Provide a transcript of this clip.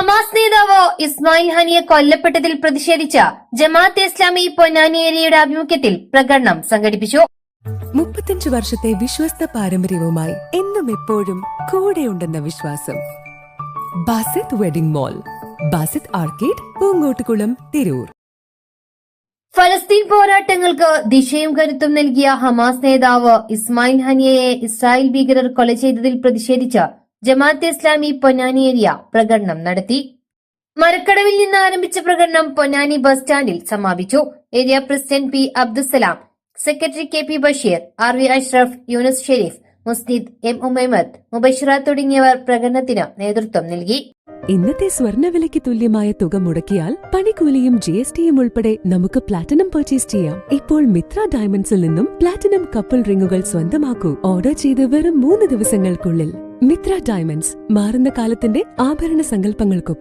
Hamas നേതാവ് ഇസ്മായിൽ ഹനിയെ കൊല്ലപ്പെട്ടതിൽ പ്രതിഷേധിച്ച ജമാഅത്ത് ഇസ്ലാമി പൊന്നാനി ഏരിയയുടെ ആഭിമുഖ്യത്തിൽ പ്രകടനം സംഘടിപ്പിച്ചു. മുപ്പത്തിയഞ്ച് വർഷത്തെ വിശ്വസ്ത പാരമ്പര്യവുമായി എന്നും എപ്പോഴും കൂടെയുണ്ടെന്ന വിശ്വാസം. Basith wedding mall Basith arcade Poonkottukulam Tirur. ഫലസ്തീൻ പോരാട്ടങ്ങൾക്ക് ദിശയും കരുത്തും നൽകിയ ഹമാസ് നേതാവ് ഇസ്മായിൽ ഹനിയയെ ഇസ്രായേൽ ഭീകരർ കൊല ചെയ്തതിൽ പ്രതിഷേധിച്ച് ജമാഅത്തെ ഇസ്ലാമി പൊന്നാനി ഏരിയ പ്രകടനം നടത്തി. മരക്കടവിൽ നിന്ന് ആരംഭിച്ച പ്രകടനം പൊന്നാനി ബസ് സ്റ്റാൻഡിൽ സമാപിച്ചു. Area president P Abdussalam secretary K P Basheer R V Ashraf Younus Shareef Musnid M Umaimath Mubashira തുടങ്ങിയവർ പ്രകടനത്തിന് നേതൃത്വം നൽകി. ഇന്നത്തെ സ്വർണവിലയ്ക്ക് തുല്യമായ തുക മുടക്കിയാൽ പണിക്കൂലിയും ജി എസ് ടിയും ഉൾപ്പെടെ നമുക്ക് പ്ലാറ്റിനം പർച്ചേസ് ചെയ്യാം. ഇപ്പോൾ മിത്ര ഡയമണ്ട്സിൽ നിന്നും പ്ലാറ്റിനം കപ്പിൾ റിങ്ങുകൾ സ്വന്തമാക്കൂ. ഓർഡർ ചെയ്ത് വെറും മൂന്ന് ദിവസങ്ങൾക്കുള്ളിൽ. മിത്ര ഡയമണ്ട്സ് മാറുന്ന കാലത്തിന്റെ ആഭരണ സങ്കല്പങ്ങൾക്കൊപ്പം.